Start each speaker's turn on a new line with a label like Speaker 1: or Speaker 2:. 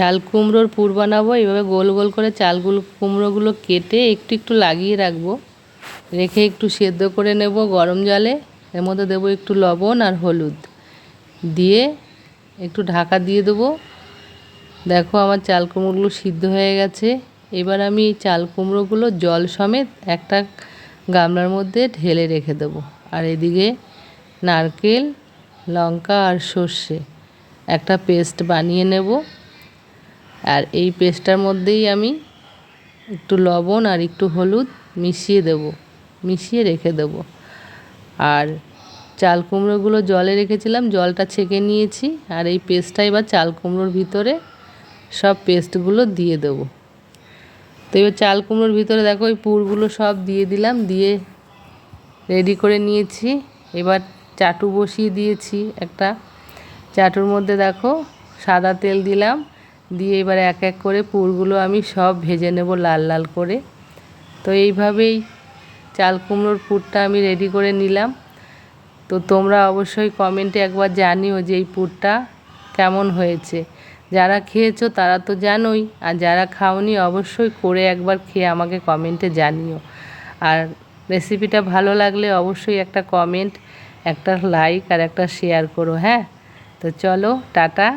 Speaker 1: চাল কুমড়োর পুর বানাবো। এইভাবে গোল গোল করে চালগুলো কুমড়োগুলো কেটে একটু একটু লাগিয়ে রাখব। রেখে একটু সেদ্ধ করে নেব গরম জলে। এর মধ্যে দেবো একটু লবণ আর হলুদ। দিয়ে একটু ঢাকা দিয়ে দেবো। দেখো আমার চাল কুমড়োগুলো সিদ্ধ হয়ে গেছে। এবার আমি এই চাল কুমড়োগুলো জল সমেত একটা গামলার মধ্যে ঢেলে রেখে দেবো। আর এদিকে নারকেল, লঙ্কা আর সর্ষে একটা পেস্ট বানিয়ে নেব। আর এই পেস্টটার মধ্যেই আমি একটু লবণ আর একটু হলুদ মিশিয়ে দেব, মিশিয়ে রেখে দেব। আর চাল কুমড়োগুলো জলে রেখেছিলাম, জলটা ছেঁকে নিয়েছি আর এই পেস্টটা এবার চাল কুমড়োর ভিতরে সব পেস্টগুলো দিয়ে দেবো। তো এবার চাল কুমড়োর ভিতরে দেখো ওই পুরগুলো সব দিয়ে দিলাম, দিয়ে রেডি করে নিয়েছি। এবার চাটু বসিয়ে দিয়েছি একটা, চাটুর মধ্যে দেখো সাদা তেল দিলাম দিয়ে এবার এক এক করে পুরগুলো আমি সব ভেজে নেব লাল লাল করে। তো এইভাবেই চাল কুমড়োর পুরটা আমি রেডি করে নিলাম। তো তোমরা অবশ্যই কমেন্টে একবার জানিও যে এই পুরটা কেমন হয়েছে। যারা খেয়েছো তারা তো জানোই, আর যারা খাওনি অবশ্যই করে একবার খেয়ে আমাকে কমেন্টে জানিও। আর রেসিপিটা ভালো লাগলে অবশ্যই একটা কমেন্ট একটা লাইক আর একটা শেয়ার করো হ্যাঁ? তো চলো, টাটা।